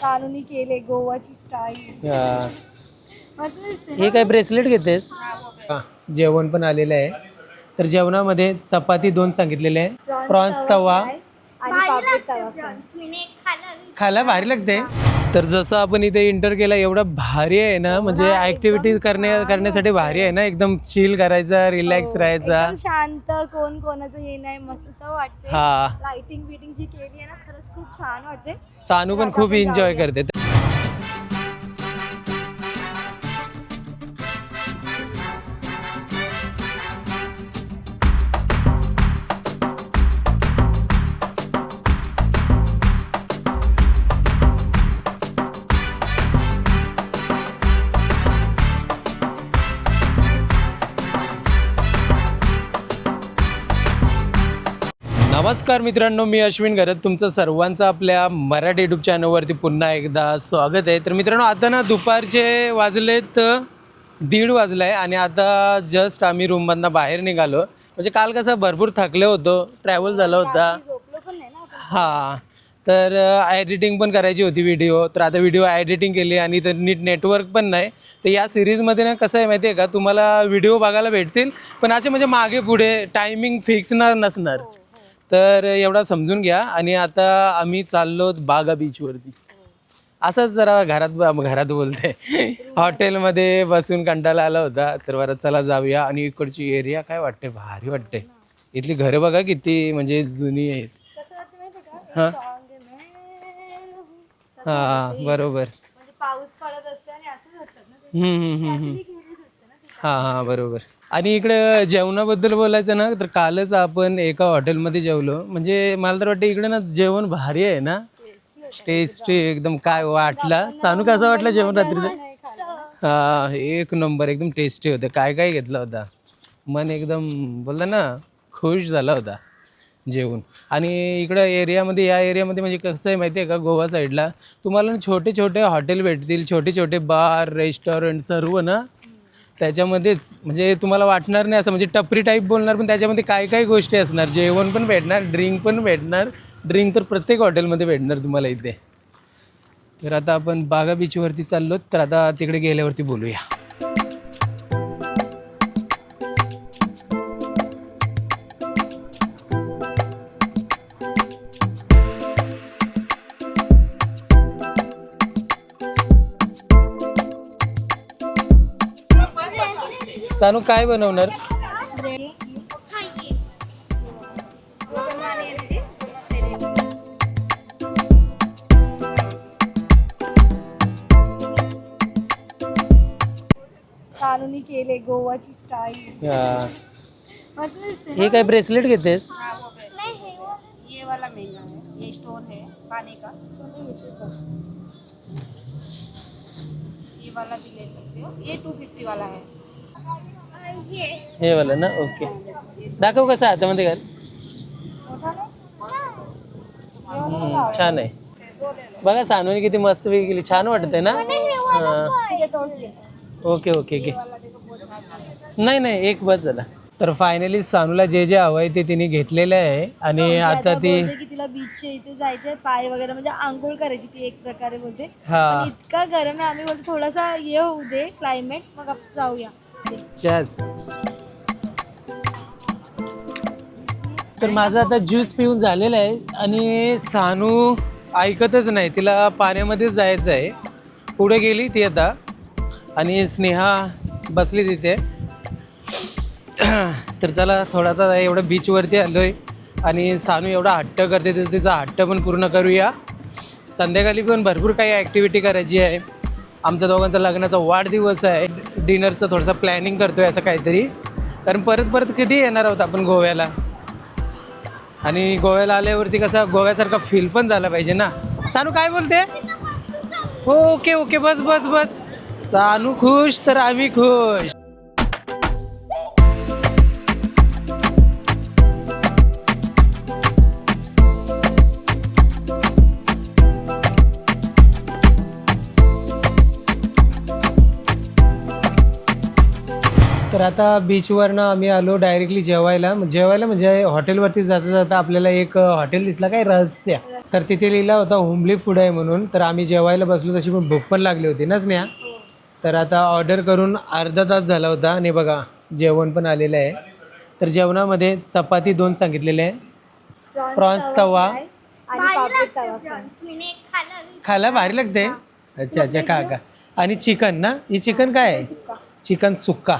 सानूनी केले गोवाची स्टाईल हा. मस्त दिसते हे काय ब्रेसलेट घेतेस? हा, जेवण पण आलेलं आहे. तर जेवणामध्ये चपाती दोन सांगितलेले आहे. प्रॉन्स तवा आणि पापलेट तवा फ्राय. खायला भारी लागते. तर जसं आपण इथे इंटर केला एवढा भारी आहे ना म्हणजे ऍक्टिव्हिटी करण्या करण्यासाठी भारी आहे ना एकदम चिल करायचा रिलॅक्स राहायचा. एकदम शांत कोण कोणाचं हे नाही मस्त वाटते हा. लाइटिंग बिटिंग जी केली आहे ना खरंच खूप छान वाटते सानू पण खूप एन्जॉय करते. नमस्कार मित्रांनो मी अश्विन घरत. तुमचं सर्वांचं आपल्या मराठी युट्यूब चॅनलवरती पुन्हा एकदा स्वागत आहे. तर मित्रांनो आता ना दुपारचे वाजलेत दीड वाजलं आहे आणि आता जस्ट आम्ही रूममधनं बाहेर निघालो. म्हणजे काल कसं भरपूर थकले होतो ट्रॅव्हल झाला होता. हां तर एडिटिंग पण करायची होती व्हिडिओ तर आता व्हिडिओ एडिटिंग केली आणि तर नीट नेटवर्क पण नाही. तर या सिरीजमध्ये ना कसं आहे माहिती आहे का तुम्हाला व्हिडिओ बघायला भेटतील पण असे म्हणजे मागे पुढे टायमिंग फिक्स ना नसणार. तर एवढा समजून घ्या. आणि आता आम्ही चाललो बागा बीचवरती असंच जरा घरात घरात बोलते. हॉटेलमध्ये बसून कंटाळा आला होता. तर बरं चला जाऊया. आणि इकडची एरिया काय वाटते? भारी वाटते. इथली घरं बघा किती म्हणजे जुनी आहेत. का हा. हूँ. बरोबर. म्हणजे. हा हा बरोबर. आणि इकडे जेवणाबद्दल बोलायचं ना तर कालच आपण एका हॉटेलमध्ये जेवलो. म्हणजे मला तर वाटतं इकडे ना जेवण भारी आहे ना? टेस्टी एकदम काय वाटला? सांगू कसं वाटलं जेवण रात्रीचं? हा एक नंबर एकदम टेस्टी होतं. काय काय घेतला होता? मन एकदम बोललं ना खुश झाला होता जेवण आणि इकडं एरियामध्ये या एरियामध्ये म्हणजे कसं आहे माहिती आहे का गोवा साईडला तुम्हाला ना छोटे छोटे हॉटेल भेटतील छोटे छोटे बार रेस्टॉरंट सर्व ना? त्याच्यामध्येच म्हणजे तुम्हाला वाटणार नाही असं म्हणजे टपरी टाईप बोलणार पण त्याच्यामध्ये काय काय गोष्टी असणार? जेवण पण भेटणार ड्रिंक पण भेटणार ड्रिंक तर प्रत्येक हॉटेलमध्ये भेटणार तुम्हाला इथे. तर आता आपण बागा बीचवरती चाललो तर आता तिकडे गेल्यावरती बोलूया. सानू काय बनवणार? सानूनी केले गोवाची स्टाईल हा. मस्त दिसते हे काय ब्रेसलेट घेतेस? ये वाला महंगा है ये स्टोन है पानी का? ये वाला भी ले सकते हो ये टू फिफ्टी वाला है हे वाला ना? ओके. दाखव कसं हातामध्ये घाल. छान आहे. बघा सानूने किती मस्त वेगळी केली. छान वाटतंय ना? हा. ओके. ओके ओके नाही नाही एक बस झाला. तर फायनली सानूला जे जे हवं आहे ते तिने घेतलेलं आहे. आणि आता ती तिला बीचच्या इथे जायचंय पाय वगैरे म्हणजे आंघोळ करायची ती एक प्रकारे बोलते. हा. इतका गरम आहे आम्ही बोलतो थोडासा हे होऊ दे क्लायमेट मग जाऊया. चेस तर माझं आता ज्यूस पिऊन झालेलं आहे आणि सानू ऐकतच नाही. तिला पाण्यामध्येच जायचं आहे. पुढे गेली ती आता. आणि स्नेहा बसली तिथे. तर चला थोडा तर एवढं बीचवरती आलो आहे आणि सानू एवढा हट्ट करते तिचा हट्ट पण पूर्ण करूया. संध्याकाळी पण भरपूर काही ॲक्टिव्हिटी करायची आहे. आमच्या दोघांचा लग्नाचा वाढदिवस आहे. डिनरचं थोडंसं प्लॅनिंग करतो आहे असं काहीतरी. कारण परत परत कधी येणार आहोत आपण गोव्याला? आणि गोव्याला आल्यावरती कसं गोव्यासारखा फील पण झाला पाहिजे ना? सानू काय बोलते? हो, ओके ओके बस बस बस. सानू खुश तर आम्ही खुश. तर आता बीचवरनं आम्ही आलो डायरेक्टली जेवायला. जेवायला म्हणजे हॉटेलवरती जाता जाता आपल्याला एक हॉटेल दिसला काय रहस्य. तर तिथे लिहिला होता होमली फूड आहे म्हणून. तर आम्ही जेवायला बसलो तशी पण भूक पण लागली होती ना स्नेहा? तर आता ऑर्डर करून अर्धा तास झाला होता. आणि बघा जेवण पण आलेलं आहे. तर जेवणामध्ये चपाती दोन सांगितलेले आहे. प्रॉन्स तवा. खायला भारी लागते? अच्छा अच्छा का का आणि चिकन ना? ही चिकन काय आहे? चिकन सुक्का.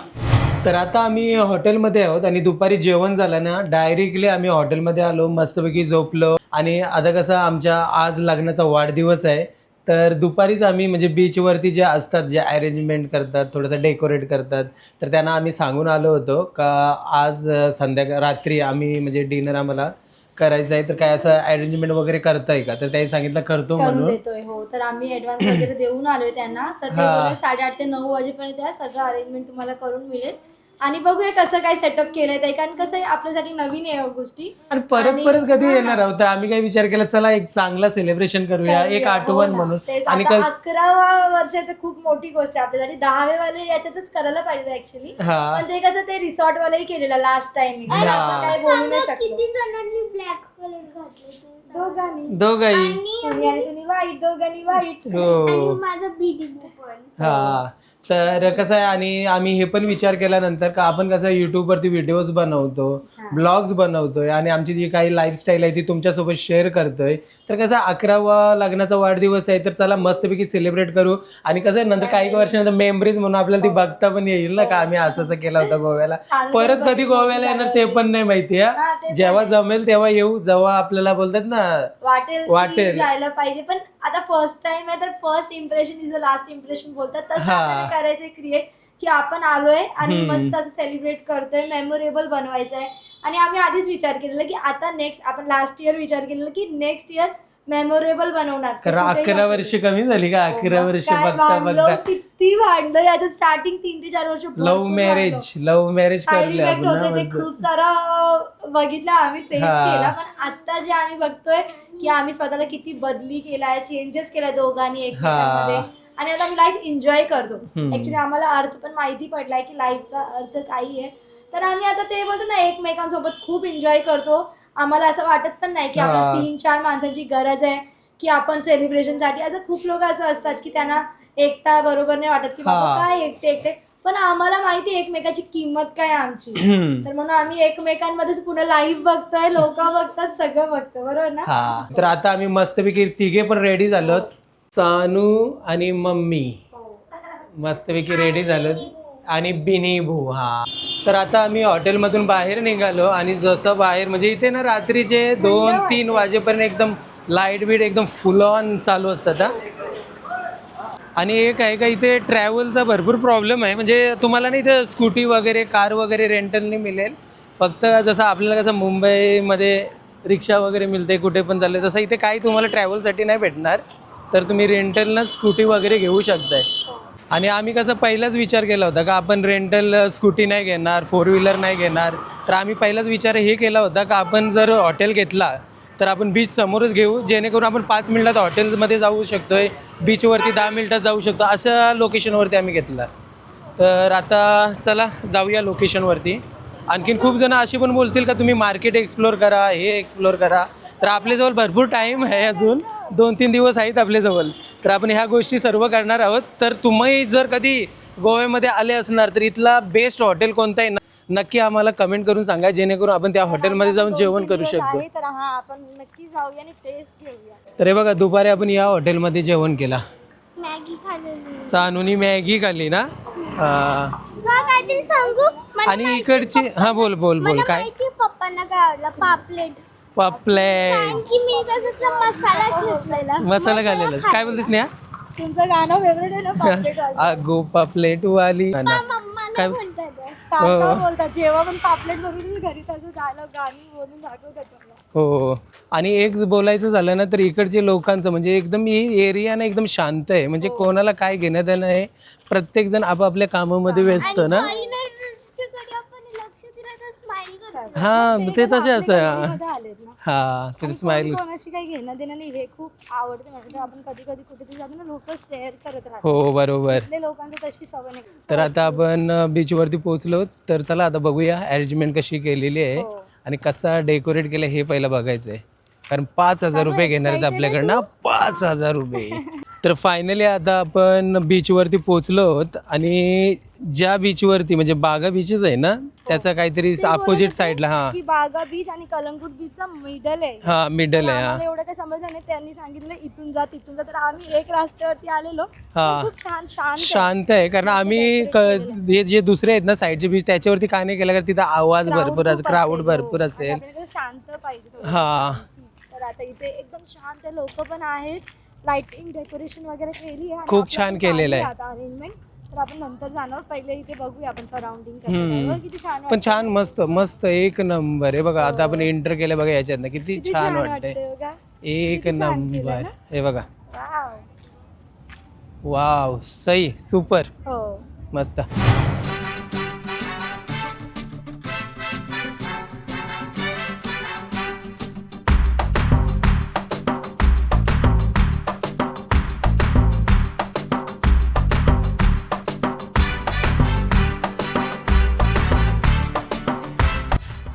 तर आता आम्ही हॉटेलमध्ये आहोत आणि दुपारी जेवण झालं ना डायरेक्टली आम्ही हॉटेलमध्ये आलो मस्तपैकी झोपलो. आणि आता कसं आमच्या आज लग्नाचा वाढदिवस आहे. तर दुपारीच आम्ही म्हणजे बीचवरती जे असतात जे अरेंजमेंट करतात थोडंसं डेकोरेट करतात तर त्यांना आम्ही सांगून आलो होतो का आज संध्याकाळ रात्री आम्ही म्हणजे डिनर आम्हाला करायचं आहे. तर काय असं अरेंजमेंट वगैरे करताय का? तर त्याही सांगितलं करतो म्हणून. देतोय हो. तर आम्ही ऍडव्हान्स वगैरे देऊन आलोय त्यांना. तर ते. बोलले साडेआठ ते नऊ वाजेपर्यंत या सगळं अरेंजमेंट तुम्हाला करून मिळेल. आणि बघूया कसं काय सेटअप केलंय ते कारण कसं आहे आपल्यासाठी नवीन आहे या गोष्टी. आणि परत परत कधी येणार आहोत? तर आम्ही काय विचार केला चला एक चांगला सेलिब्रेशन करूया एक आठवण म्हणून. आणि हो आता कस अकरावा वर्ष आहे तर खूप मोठी गोष्ट आहे आपल्यासाठी. दहावे वाले याच्यातच करायला पाहिजे ऍक्च्युली हा. पण ते कसं ते रिसॉर्ट वालाही केलेलं लास्ट टाइम हा. आपण काय बोलू नाही शकलो. किती जणांनी ब्लॅक कलर घातले दोघांनी. आणि तुम्ही वाईट दोघांनी वाईट हो. माझं पण. हा. तर कसं आहे आणि आम्ही हे पण विचार केल्यानंतर का आपण कसं यूट्यूबवरती व्हिडिओज बनवतो ब्लॉग्स बनवतोय आणि आमची जी काही लाईफस्टाईल आहे ती तुमच्यासोबत शेअर करतोय. तर कसं अकरावा लग्नाचा वाढदिवस आहे तर चला मस्तपैकी सेलिब्रेट करू. आणि कसं आहे नंतर काही वर्षानंतर मेमरीज म्हणून आपल्याला ती बघता पण येईल ना का? आम्ही असं असं केलं होतं गोव्याला. परत कधी गोव्याला येणार ते पण नाही माहिती हा, हा जेव्हा जमेल तेव्हा येऊ जेव्हा आपल्याला बोलतात ना वाटेल वाटेल. जायला पाहिजे. पण आता फर्स्ट टाइम आहे तर first impression is a last impression बोलतात. तसं हा. आपल्याला करायचंय क्रिएट की आपण आलोय आणि मस्त असं सेलिब्रेट करतोय मेमोरेबल बनवायचं आहे आणि आम्ही आधीच विचार केलेला की आता नेक्स्ट आपण लास्ट इयर विचार केलेला की नेक्स्ट इयर मेमोरेबल बनवणार. अकरा वर्ष. कमी झाली का? अकरा मग वर्ष बघता बघता. किती भांडलो याच्यात स्टार्टिंग तीन ते चार वर्ष लव्ह मॅरेज लव्ह मॅरेज ते. खूप सारं बघितलं आम्ही फेस हा. केला. पण आता जे आम्ही बघतोय की आम्ही स्वतःला किती बदली केलाय चेंजेस केलाय दोघांनी एकमेकांमध्ये. आणि आता आम्ही लाईफ एन्जॉय करतो. ऍक्च्युली आम्हाला अर्थ पण माहिती पडलाय की लाईफचा अर्थ काही आहे. तर आम्ही आता ते बोलतो ना एकमेकांसोबत खूप एन्जॉय करतो. आम्हाला असं वाटत पण नाही की हा. आपल्याला तीन चार माणसांची गरज आहे की आपण सेलिब्रेशनसाठी आता खूप लोक असं असतात की त्यांना एकटा बरोबर नाही वाटत की बाबा हा. काय एकटे एकटे. पण आम्हाला माहिती आहे एकमेकाची किंमत काय आहे आमची. तर म्हणून आम्ही एकमेकांमध्येच पुढे लाईव्ह बघतोय लोक बघतात सगळं बघतो बरोबर ना? हा. तर आता आम्ही मस्तपैकी तिघे पण रेडी झालोत. सानू आणि मम्मी. मस्तपैकी रेडी झालोत. आणि बिनी भू हा. तर आता आम्ही हॉटेलमधून बाहेर निघालो आणि जसं बाहेर म्हणजे इथे ना रात्रीचे दोन तीन वाजेपर्यंत एकदम लाइट बीट एकदम फुल ऑन चालू असतात आणि एक आहे का इथे ट्रॅव्हलचा भरपूर प्रॉब्लेम आहे. म्हणजे तुम्हाला नाही इथे स्कूटी वगैरे कार वगैरे रेंटलने मिळेल. फक्त जसं आपल्याला कसं मुंबईमध्ये रिक्षा वगैरे मिळते कुठे पण चालले तसं इथे काही तुम्हाला ट्रॅव्हलसाठी नाही भेटणार. तर तुम्ही रेंटलनंच स्कूटी वगैरे घेऊ शकताय. आणि आम्ही कसं पहिलाच विचार केला होता का आपण रेंटल स्कूटी नाही घेणार फोर व्हीलर नाही घेणार. तर आम्ही पहिलाच विचार हे केला होता का आपण जर हॉटेल घेतला तर आपण बीच समोरच घेऊ जेणेकरून आपण पाच मिनिटात हॉटेलमध्ये जाऊ शकतोय बीचवरती दहा मिनिटात जाऊ शकतो अशा लोकेशनवरती आम्ही घेतला. तर आता चला जाऊया लोकेशनवरती आणखीन खूप जण अशी पण बोलतील का तुम्ही मार्केट एक्सप्लोर करा हे एक्सप्लोर करा. तर आपल्याजवळ भरपूर टाईम आहे अजून. दोन तीन दिवस आहेत आपल्याजवळ. तर आपण ह्या गोष्टी सर्व करणार आहोत. तर तुम्ही जर कधी गोव्यामध्ये आले असणार तर इथला बेस्ट हॉटेल कोणतं आहे? न- नक्की आम्हाला कमेंट करून सांगा जेणेकरून आपण त्या हॉटेलमध्ये जाऊन जेवण करू शकतो. तर हा आपण नक्की जाऊया आणि टेस्ट घेऊया. तर हे बघा दुपारी आपण या हॉटेलमध्ये जेवण केला. मॅगी खाल्लेली. सानूनी मॅगी खाल्ली ना? हा. तुला काहीतरी सांगू? मला आणि इकडची हा बोल बोल बोल मला काय? माहिती पप्पांना काय आवडलं? पापलेट. पापलेट कारण की मी त्याच्यातला मसाला घेतलेला. मसाला घालेला. काय बोलतेस नेहा तुमचं गाणं फेवरेट आहे ना पापलेट वालं. अगो पापलेट वाली काय? म्हणतात. सारखं हो. बोलतात. जेव्हा पण पापलेट बनवली घरी त्याचं गाणं गाणी बोलून दाखवतात मला. हो. आणि एक बोलायचं झालं ना तर इकडचे लोकांचं म्हणजे एकदम ही एरिया ना एकदम शांत आहे. म्हणजे कोणाला काय घेण्यात येणं आहे प्रत्येक जण आपापल्या कामामध्ये व्यस्त ना कडे आपण लक्ष दिलं तर स्माइल करतो हा ते तसे असं हा. ते स्माइल कोण कोणाशी काही घेणं देणं नाही हे खूप आवडते म्हणजे आपण कधी कधी कुठेतरी जातो ना लोक स्टेअर करत राहतात. हो बरोबर. आपल्या लोकांची तशी सवय नाही. तर आता आपण बीचवरती पोहोचलो तर चला आता बघूया अरेंजमेंट कशी केलेली आहे हो. आणि कसा डेकोरेट केलं हे पहिलं बघायचं आहे कारण पाच हजार रुपये घेणार आहेत आपल्याकडनं. पाच हजार रुपये. तर फायनली आता आपण बीचवरती पोचलो आहोत आणि ज्या बीचवरती म्हणजे बागा बीचच आहे ना त्याचा काहीतरी अपोजिट साईडला हा. की बागा बीच आणि कलंगूट बीचचा मिडल आहे. हा मिडल आहे हा. आम्हाला एवढं काही समजलं नाही. त्यांनी सांगितलं इथून जा तिथून जा. तर आम्ही एक रस्त्यावरती आलेलो. हा. खूप छान शांत आहे. शांत आहे कारण आम्ही क- हे जे दुसरे आहेत ना साईडचे बीच त्याच्यावरती का नाही केलं? कारण तिथं आवाज Crowd भरपूर खूप क्राऊड असेल, हो. भरपूर असेल. आपल्याला शांत पाहिजे थोडं. हा. तर आता इथे एकदम शांत लोक पण आहेत. लाइटिंग डेकोरेशन वगैरे केली आहे खूप छान केलेलं आहे. आता अरेंजमेंट तर आपण नंतर जाणार पहिले इथे बघूया आपण सराउंडिंग कसं हम्म. आहे. बघ किती छान पण. छान मस्त मस्त एक नंबर आहे बघा आता आपण एंटर केलं बघा याच्यातनं किती किती छान वाटतंय वाटतंय बघा. एक किती छान केलंय नंबर ना? हे बघा Wow. वाव सई सुपर हो मस्त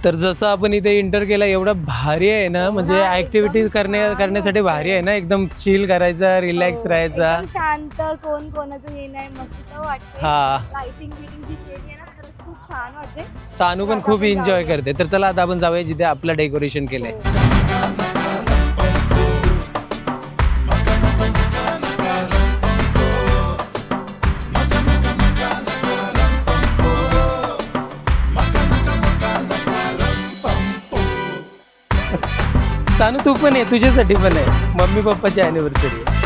तर जसं आपण इथे इंटर केला एवढं भारी आहे ना म्हणजे हा, ऍक्टिव्हिटीज एकदम करण्या करण्यासाठी भारी आहे ना एकदम चिल करायचा रिलॅक्स हो. राहायचा. एकदम शांत कोण कोणाचं हे नाही मस्त वाटते हा. लाइटिंग बिटिंग जी केली आहे ना खरंच खूप छान वाटते सानू पण खूप एन्जॉय. करते. तर चला आता आपण जाऊया जिथे आपलं डेकोरेशन केलंय. सानू तू पण आहे तुझ्यासाठी पण आहे मम्मी पप्पाची अॅनिव्हर्सरी आहे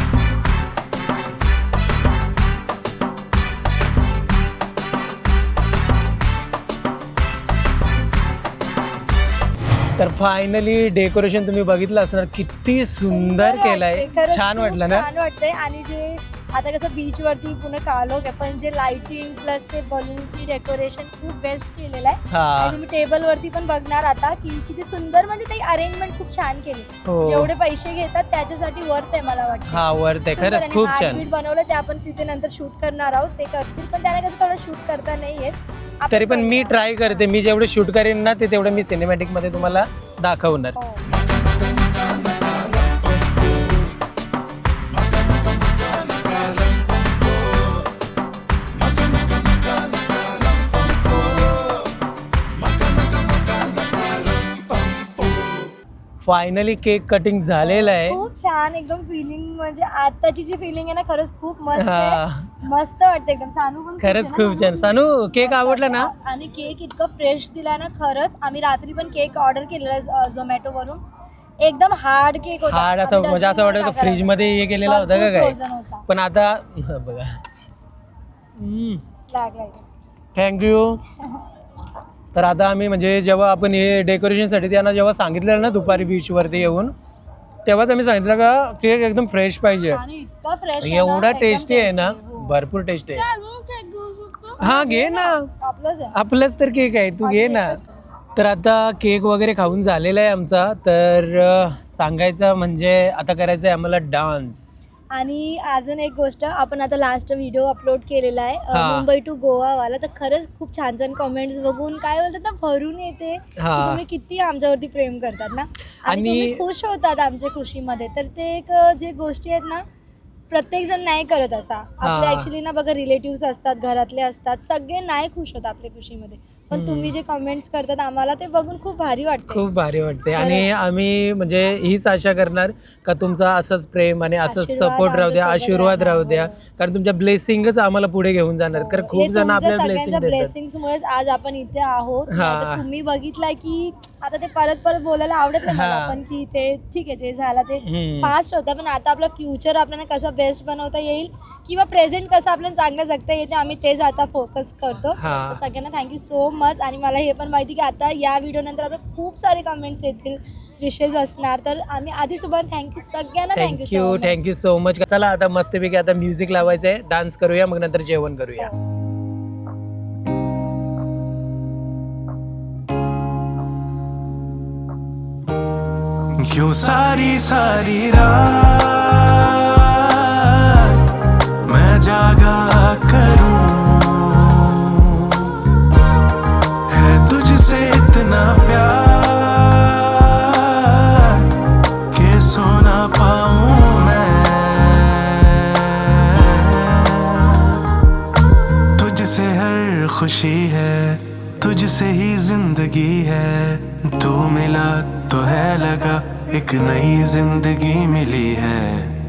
तर फायनली डेकोरेशन तुम्ही बघितलं असणार. किती सुंदर केलंय. खरंच छान खूप वाटलं ना? छान वाटतंय. आणि जे आता कसं बीच वरती पुणे कालो पण जे लाइटिंग प्लस ते बलून्सनी डेकोरेशन खूप बेस्ट केलेलं आहे. आणि मी टेबल वरती पण बघणार आता की किती सुंदर म्हणजे ते अरेंजमेंट खूप छान केली. हो. जेवढे पैसे घेतात त्याच्यासाठी वर्थ आहे मला वाटतं. हा वर्थ आहे. खरंच खूप छान. बनवलं ते आपण तिथे नंतर शूट करणार आहोत. ते करतील पण त्याला कसं थोडं शूट करता नाही येत. आपण तरी पण मी. ट्राय करते. मी जेवढे शूट करेन ना ते तेवढं मी सिनेमॅटिकमध्ये तुम्हाला दाखवणार. हो. फायनली केक कटिंग झालेलं आहे. खूप छान एकदम फिलिंग म्हणजे आताची जी फिलिंग आहे ना खरंच खूप मस्त. आहे. मस्त वाटते एकदम. सानू पण आहे खरंच ना, खूप छान. सानू केक आवडला ना? आणि केक इतकं फ्रेश दिलाय ना खरंच. आम्ही रात्री पण केक ऑर्डर केलेला झोमॅटो वरून. एकदम हार्ड केक होता. हार्ड असं आम्ही म्हणजे असं dustbin वाटतं फ्रीजमध्ये हे केलेला होता का भरपूर काय? frozen होता. पण आता बघा. लागलाय थँक्यू तर आता आम्ही म्हणजे जेव्हा आपण हे डेकोरेशनसाठी त्यांना जेव्हा सांगितलेलं ना दुपारी बीचवरती येऊन तेव्हाच आम्ही सांगितलं का केक एकदम फ्रेश पाहिजे. एवढा टेस्टी आहे ना भरपूर टेस्टी आहे. हा घे ना. आपलंच तर केक आहे तू घे ना. तर आता केक वगैरे खाऊन झालेला आहे आमचा तर सांगायचं म्हणजे आता करायचं आहे आम्हाला डान्स आणि अजून एक गोष्ट आपण आता लास्ट व्हिडिओ अपलोड केलेला आहे अ. मुंबई टू गोवा वाला तर खरंच खूप छान छान कमेंट्स बघून काय बोलतात ना भरून येते की हा. तुम्ही किती आमच्यावरती प्रेम करतात ना आणि आणि- तुम्ही खुश होतात आमच्या खुशीमध्ये तर ते एक अ, जे गोष्टी आहेत ना प्रत्येक जण नाही करत असा आपले हा. ऍक्च्युली ना बघा रिलेटिव्ह असतात घरातले असतात सगळे नाही खुश होत आपल्या खुशीमध्ये पण. तुम्ही जे कमेंट्स करतात आम्हाला ते बघून खूप भारी वाटतं खूप भारी वाटते आणि आम्ही म्हणजे हीच आशा करणार का तुमचा असंच प्रेम आणि असंच आशीर्वाद सपोर्ट राहू द्या आमच्यासोबत आशीर्वाद राहू द्या हो. कारण तुमच्या ब्लेसिंगच आम्हाला पुढे घेऊन जाणार कारण हे खूप जण सगळ्यांच्या ब्लेसिंग देतात ब्लेसिंग्स मुळेच आज आपण इथे आहोत हा. नाहीतर तुम्ही बघितलंय की आता ते परत परत बोलायला आवडत नाही मला हा. पण की ते ठीक आहे जे झालं ते हम्म. पास्ट होता पण आता आपलं फ्युचर आपल्याला कसं बेस्ट बनवता येईल किंवा प्रेझेंट कसं आपल्याला चांगलं जगता येते आम्ही तेच आता फोकस करतो हा. तर सगळ्यांना थँक्यू सो मच आणि मला हे पण माहिती की आता या व्हिडिओ नंतर आपल्याला खूप सारे कमेंट्स येतील विशेष असणार. तर आम्ही आधी सुद्धा थँक्यू सगळ्यांना thank you thank you thank you so much चला आता मस्तपैकी आता म्युझिक लावायचं आहे डान्स करूया मग नंतर जेवण करूया. क्यों सारी सारी रात तुझसे ही ज़िंदगी है। तू मिला तो है लगा एक नई ज़िंदगी मिली है।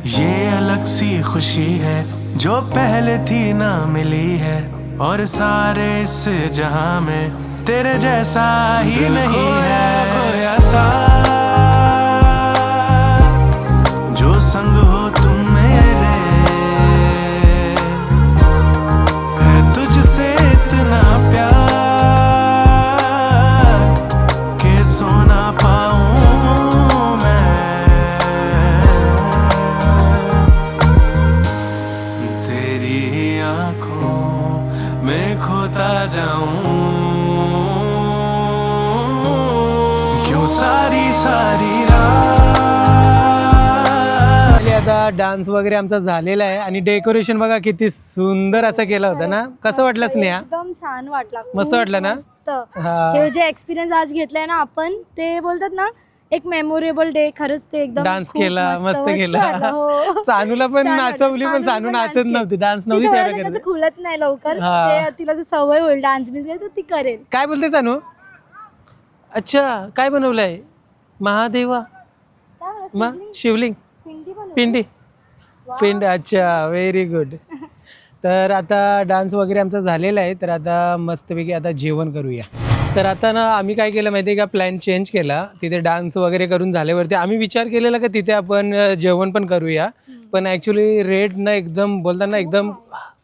ये अलग सी खुशी है जो पहले थी ना मिली है। और सारे इस जहाँ में तेरे जैसा ही नहीं है। कोई सा। डान्स वगैरे आमचा झालेला आहे आणि डेकोरेशन बघा किती सुंदर असं केलं होतं ना. कसं वाटलं स्नेहा? एकदम छान वाटला. मस्त वाटलं ना? मस्त. हा. हे जे एक्सपिरियन्स आज घेतलाय ना आपण ते बोलतात ना एक मेमोरेबल डे खरंच ते एकदम डान्स खूप केला मस्त वाटलं, केला. हो. सानूला पण छान वाटलं. नाचवली पण सानू नाचत नव्हती. डान्स ती नव्हती त्याला करत खुलत नाही लवकर. हा. ते तिला जर सवय होईल डान्स बिन्स तर ती करेल. काय बोलते सानू? अच्छा काय बनवलंय? महादेवा. शिवलिंग? पिंडी. पिंडी अच्छा व्हेरी गुड तर आता डान्स वगैरे आमचा झालेला आहे तर आता मस्तपैकी आता जेवण करूया. तर आता ना आम्ही काय केलं माहिती आहे का? प्लॅन चेंज केला. तिथे डान्स वगैरे करून झाल्यावरती आम्ही विचार केलेला का तिथे आपण जेवण पण करूया. पण ॲक्च्युली रेट ना एकदम बोलताना एकदम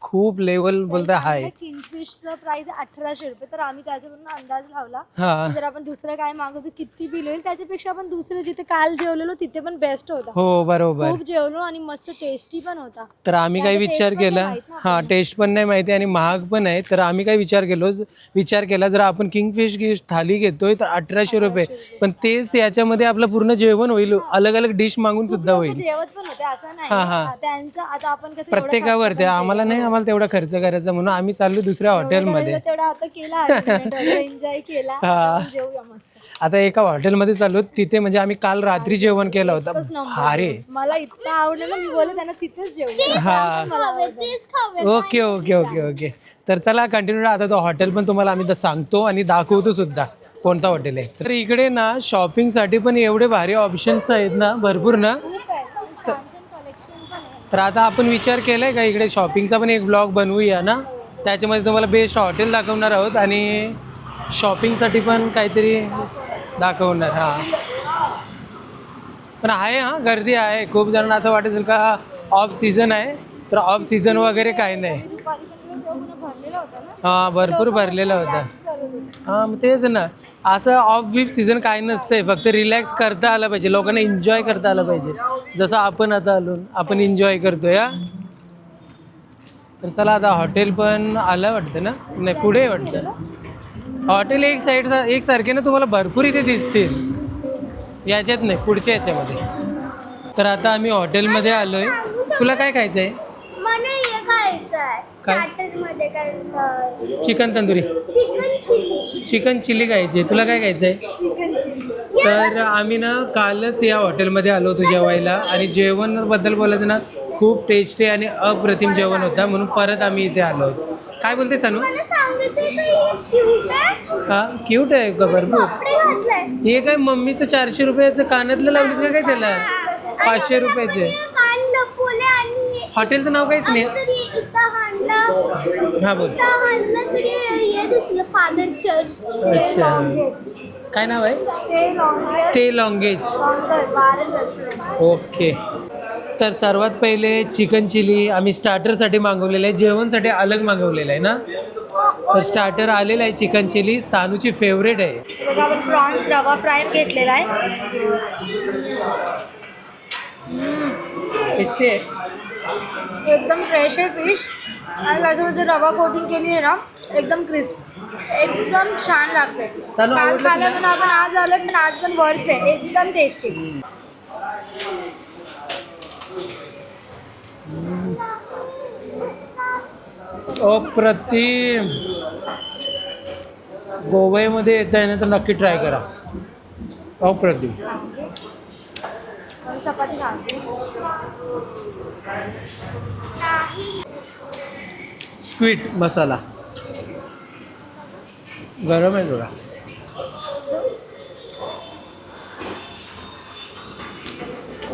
खूप लेवल बोलता हाय किंगफिशचं प्राइस अठराशे रुपये. तर आम्ही त्याच्यावरून अंदाज लावला हां. जर आपण दुसरं काय मागवतो किती बिल होईल? त्याच्यापेक्षा आपण दुसरं जिथे काल जेवलेलो तिथे पण बेस्ट होता. हो बरोबर. खूप जेवलो आणि मस्त टेस्टी पण होता. तर आम्ही काही त्याचा विचार पण केला. नाही माहीत ना हां टेस्ट पण नाही माहिती आणि महाग पण आहे. तर आम्ही काय विचार केलो. विचार केला जर आपण किंगफिश थाली घेतोय तर अठराशे रुपये. पण तेच याच्यामध्ये आपलं पूर्ण जेवण होईल. अलग अलग डिश मागून सुद्धा लोकं होईल. जेवत पण होते असं नाही. हा, हा. हा, त्यांचं आता आपण कसं एवढं प्रत्येकावर ते आम्हाला नाही आम्हाला तेवढा खर्च करायचा म्हणून आम्ही चाललो दुसऱ्या हॉटेलमध्ये तेवढा आता केला एन्जॉय केला. हा. आपण जेवूया मस्त. आता एका हॉटेलमध्ये चाललो तिथे म्हणजे आम्ही काल रात्री जेवण केलं होतं. भारे मला इतकं आवडलं ना मी बोलले त्यांना तिथेच हा. Okay okay okay okay. तर चला कंटिन्यू आता तो हॉटेल पण तुम्हाला आम्ही दा- सांगतो आणि दाखवतो सुद्धा कोणता हॉटेल आहे. तर इकडे ना शॉपिंगसाठी पण एवढे भारी ऑप्शन्स आहेत ना भरपूर ना खूप आहे छान छान कलेक्शन पण आहे तर आता आपण विचार केला आहे का इकडे शॉपिंगचा पण एक ब्लॉग बनवूया ना? त्याच्यामध्ये तुम्हाला बेस्ट हॉटेल दाखवणार आहोत आणि शॉपिंगसाठी पण काहीतरी दाखवणार हां. पण आहे हां गर्दी आहे. खूप जणांना असं वाटेल का ऑफ सीझन आहे तर ऑफ सीझन वगैरे काही नाही दुपारी पण तेव्हा पूर्ण भरलेला होता ना हां भरपूर भरलेला होता. करत. हां मग तेच ना. असं ऑफ बीफ सीझन काय नसतंय. फक्त रिलॅक्स करता आलं पाहिजे. लोकांना एन्जॉय करता आलं पाहिजे. जसं आपण आता आलो आपण एन्जॉय करतोय हा. तर चला आता हॉटेल पण आलं वाटतं ना? नाही पुढे वाटतं. हॉटेल एक साईड एक सारखे ना तुम्हाला भरपूर इथे दिसतील. याच्यात नाही पुढच्या याच्यामध्ये. तर आता आम्ही हॉटेलमध्ये आलोय. तुला काय खायचं आहे मला हे खायचं आहे काय? स्टार्टरमध्ये काय chicken tandoori. Chicken chilli chicken chilli खायची. आहे तुला काय खायचं आहे तर आम्ही ना कालच या हॉटेलमध्ये आलो होतो जेवायला आणि जेवणाबद्दल बोलायचं ना खूप टेस्टी आणि अप्रतिम जेवण होतं. म्हणून परत आम्ही इथे आलो होतो. काय बोलते सानू? मला हे क्यूट आहे. हा क्यूट आहे का? भरपूर. कपडे घातलाय. हे काय मम्मीचं चारशे रुपयाचं कानातलं लावलीस का काय त्याला? पाचशे रुपयाचे. कान लपवले आणि हॉटेलचं नाव काहीच नाही. हा बोल. अच्छा. काय नाव आहे? स्टे लॉंगेज ओके तर सर्वात पहिले चिकन चिली आम्ही स्टार्टरसाठी मागवलेलं आहे जेवणसाठी अलग मागवलेलं आहे ना? तर स्टार्टर आलेलं आहे चिकन चिली सानूची फेवरेट आहे. बघा आपण प्रॉन्स रवा फ्राय घेतलेला आहे? एकदम फ्रेश आहे फिश आणि त्याच्यामध्ये रवा कोटिंग केली आहे ना एकदम क्रिस्प एकदम छान लागते चालू काल आवडलं खाल्लं? पण आपण आज आलो पण आज पण वर्थ आहे. एकदम टेस्टी अप्रतिम. गोव्यामध्ये येत आहे ना तर नक्की ट्राय करा. अप्रतिम. चपाती खाते स्वीट मसाला. गरम आहे थोडा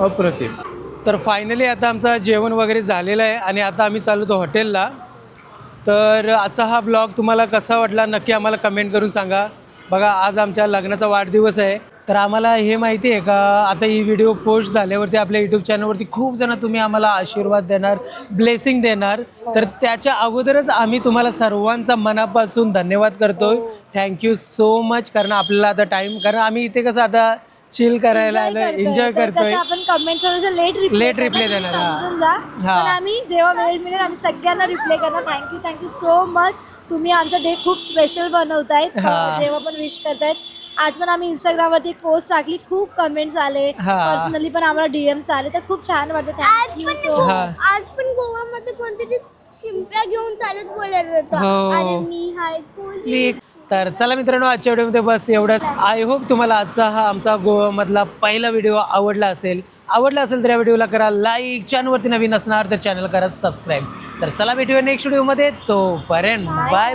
अप्रतिम. तर फायनली आता आमचं जेवण वगैरे झालेलं आहे आणि आता आम्ही चाललो हॉटेलला तर आजचा हा ब्लॉग तुम्हाला कसा वाटला नक्की आम्हाला कमेंट करून सांगा. बघा आज आमच्या लग्नाचा वाढदिवस आहे. तर आम्हाला हे माहिती आहे का? आता ही व्हिडिओ पोस्ट झाल्यावरती आपल्या यूट्यूब चॅनलवरती खूप जण तुम्ही आम्हाला आशीर्वाद देणार ब्लेसिंग देणार. तर त्याच्या अगोदरच आम्ही तुम्हाला सर्वांचा मनापासून धन्यवाद करतोय. थँक्यू सो मच कारण आपल्याला आता टाईम कारण आम्ही इथे कसं आता चिल करायला आलो एन्जॉय करतोय. आपण कमेंट थोडंसं लेट रिप्लाय देणार, आम्ही जेव्हा वेळ मिळेल आम्ही सगळ्यांना रिप्लाय करणार. थँक्यू थँक्यू सो मच तुम्ही आमचा डे खूप स्पेशल बनवतायत. जेव्हा पण विश करतायत. आज पण आम्ही इंस्टाग्राम वरती एक पोस्ट टाकली. खूप कमेंट्स आले. हा. पर्सनली पण आम्हाला डीएम्स आले. तर खूप छान वाटतं आज थँक्यू पण सो गो-. आज पण गोवामध्ये कोणतरी शिंप्या घेऊन चालत बोलत होता. हो. अरे मी हाय कोण तर चला मित्रांनो आजच्या व्हिडिओमध्ये बस एवढंच. आय होप तुम्हाला आजचा हा आमचा गोवामधला पहिला व्हिडिओ आवडला असेल. आवडला असेल तर या व्हिडिओला करा लाईक चॅनलवरती नवीन असणार तर चॅनल करा सबस्क्राईब तर चला भेटूया नेक्स्ट व्हिडिओमध्ये तोपर्यंत बाय बाय